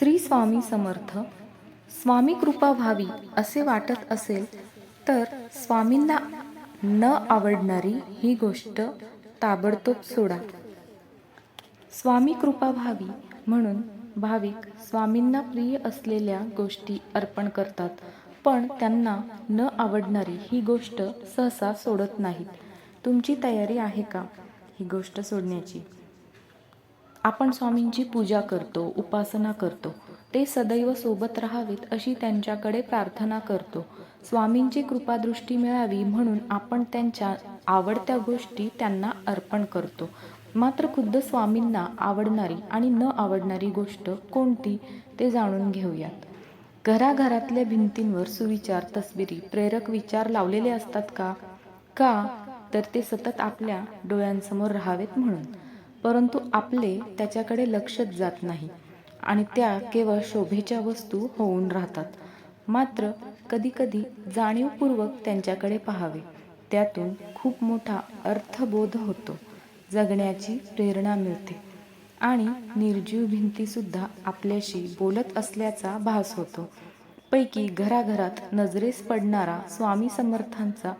श्री स्वामी समर्थ स्वामी कृपा व्हावी असे वाटत असेल तर स्वामींना न आवडणारी ही गोष्ट ताबडतोब सोडा. स्वामी कृपा व्हावी म्हणून भाविक स्वामींना प्रिय असलेल्या गोष्टी अर्पण करतात पण त्यांना न आवडणारी ही गोष्ट सहसा सोडत नाहीत. तुमची तयारी आहे का ही गोष्ट सोडण्याची? आपण स्वामींची पूजा करतो उपासना करतो ते सदैव सोबत राहावेत अशी त्यांच्याकडे प्रार्थना करतो. स्वामींची कृपादृष्टी मिळावी म्हणून आपण त्यांच्या आवडत्या गोष्टी त्यांना अर्पण करतो. मात्र खुद्द स्वामींना आवडणारी आणि न आवडणारी गोष्ट कोणती ते जाणून घेऊयात. घराघरातल्या भिंतींवर सुविचार तस्बिरी प्रेरक विचार लावलेले असतात का? का? तर ते सतत आपल्या डोळ्यांसमोर राहावेत म्हणून. परंतु आपले त्याच्याकडे लक्षच जात नाही आणि त्या केवळ शोभेच्या वस्तू होऊन राहतात. मात्र कधीकधी जाणीवपूर्वक त्यांच्याकडे पाहावे. त्यातून खूप मोठा अर्थबोध होतो. जगण्याची प्रेरणा मिळते आणि निर्जीव भिंतीसुद्धा आपल्याशी बोलत असल्याचा भास होतो. पैकी घराघरात नजरेस पडणारा स्वामी समर्थांचा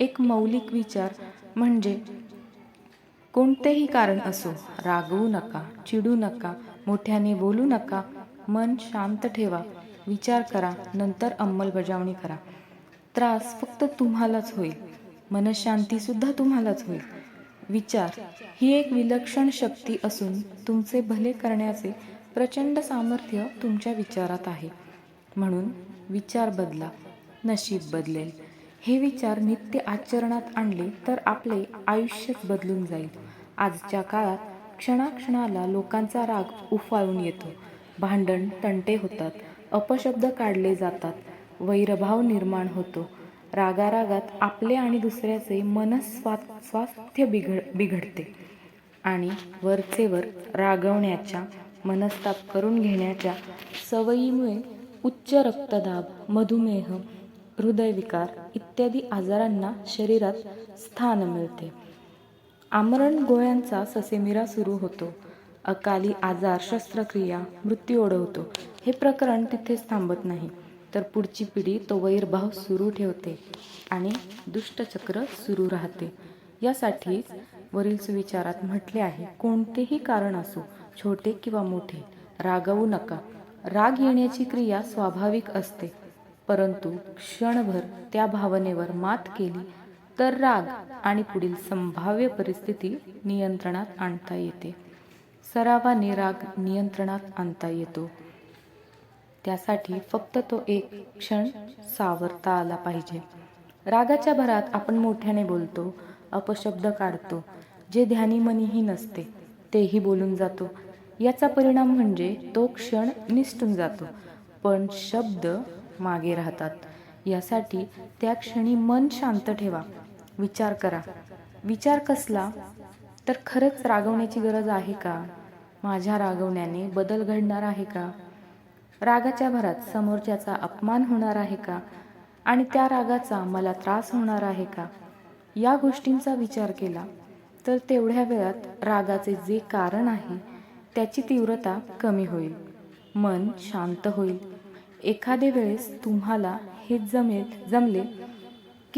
एक मौलिक विचार म्हणजे कोणतेही कारण असो रागवू नका चिडू नका मोठ्याने बोलू नका मन शांत ठेवा विचार करा नंतर अंमलबजावणी करा. त्रास फक्त तुम्हालाच होईल. मनशांती सुद्धा तुम्हालाच होईल. विचार ही एक विलक्षण शक्ती असून तुमचे भले करण्याचे प्रचंड सामर्थ्य तुमच्या विचारात आहे. म्हणून विचार बदला नशीब बदलेल. हे विचार नित्य आचरणात आणले तर आपले आयुष्यच बदलून जाईल. आजच्या काळात क्षणाक्षणाला लोकांचा राग उफाळून येतो. भांडण तंटे होतात. अपशब्द काढले जातात. वैरभाव निर्माण होतो. रागारागात आपले आणि दुसऱ्याचे मनस्वा स्वास्थ्य बिघड बिघडते. आणि वरचेवर रागवण्याच्या मनस्ताप करून घेण्याच्या सवयीमुळे उच्च रक्तदाब मधुमेह हृदयविकार इत्यादी आजारांना शरीरात स्थान मिळते. आमरण गोळ्यांचा ससेमिरा सुरू होतो. अकाली आजार शस्त्रक्रिया मृत्यू ओढवतो. हे प्रकरण तिथेच थांबत नाही. तर पुढची पिढी तो वैरभाव सुरू ठेवते आणि दुष्टचक्र सुरू राहते. यासाठीच वरील सुविचारात म्हटले आहे कोणतेही कारण असो छोटे किंवा मोठे रागवू नका. राग येण्याची क्रिया स्वाभाविक असते. परंतु क्षणभर त्या भावनेवर मात केली तर राग आणि पुढील संभाव्य परिस्थिती नियंत्रणात आणता येते. सरावाने राग नियंत्रणात आणता येतो. त्यासाठी फक्त तो एक क्षण सावरता आला पाहिजे. रागाच्या भरात आपण मोठ्याने बोलतो अपशब्द काढतो जे ध्यानीमनीही नसते तेही बोलून जातो. याचा परिणाम म्हणजे तो क्षण निसटून जातो पण शब्द मागे राहतात. यासाठी त्या क्षणी मन शांत ठेवा. विचार करा. विचार कसला? तर खरंच रागवण्याची गरज आहे का? माझ्या रागवण्याने बदल घडणार आहे का? रागाच्या भरात समोरच्याचा अपमान होणार आहे का? आणि त्या रागाचा मला त्रास होणार आहे का? या गोष्टींचा विचार केला तर तेवढ्या वेळात रागाचे जे कारण आहे त्याची तीव्रता कमी होईल. मन शांत होईल. एखादे वेळेस तुम्हाला हे जमेल जमले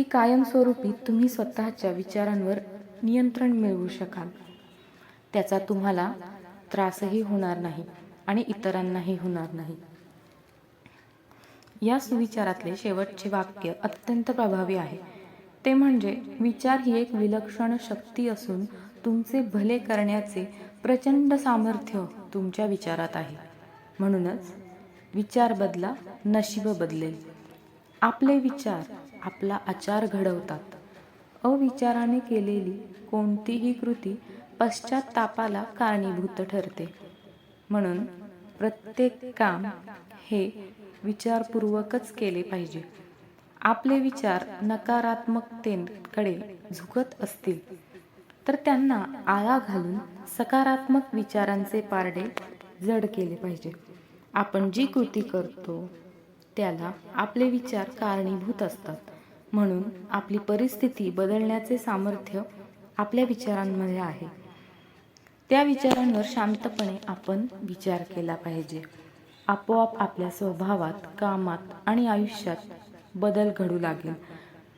की कायमस्वरूपी तुम्ही स्वतःच्या विचारांवर नियंत्रण मिळवू शकाल. त्याचा तुम्हाला त्रासही होणार नाही आणि इतरांनाही होणार नाही. या सुविचारातले शेवटचे वाक्य अत्यंत प्रभावी आहे. ते म्हणजे विचार ही एक विलक्षण शक्ती असून तुमचे भले करण्याचे प्रचंड सामर्थ्य तुमच्या विचारात आहे. म्हणूनच विचार बदला नशीब बदलेल. आपले विचार आपला आचार घडवतात. अविचाराने केलेली कोणतीही कृती पश्चातापाला कारणीभूत ठरते. म्हणून प्रत्येक काम हे विचारपूर्वकच केले पाहिजे. आपले विचार नकारात्मकतेकडे झुकत असतील तर त्यांना आळा घालून सकारात्मक विचारांचे पारडे जड केले पाहिजे. आपण जी कृती करतो त्याला आपले विचार कारणीभूत असतात. म्हणून आपली परिस्थिती बदलण्याचे सामर्थ्य आपल्या विचारांमध्ये आहे. त्या विचारांवर शांतपणे आपण विचार केला पाहिजे. आपोआप आपल्या स्वभावात कामात आणि आयुष्यात बदल घडू लागेल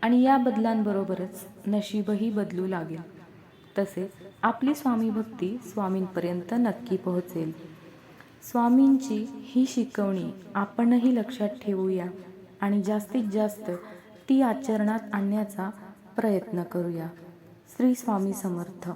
आणि या बदलांबरोबरच नशीबही बदलू लागेल. तसेच आपली स्वामी भक्ती स्वामींपर्यंत नक्की पोहोचेल. स्वामींची ही शिकवणी आपणही लक्षात ठेवूया आणि जास्तीत जास्त ती आचरणात आणण्याचा प्रयत्न करूया. श्री स्वामी समर्थ.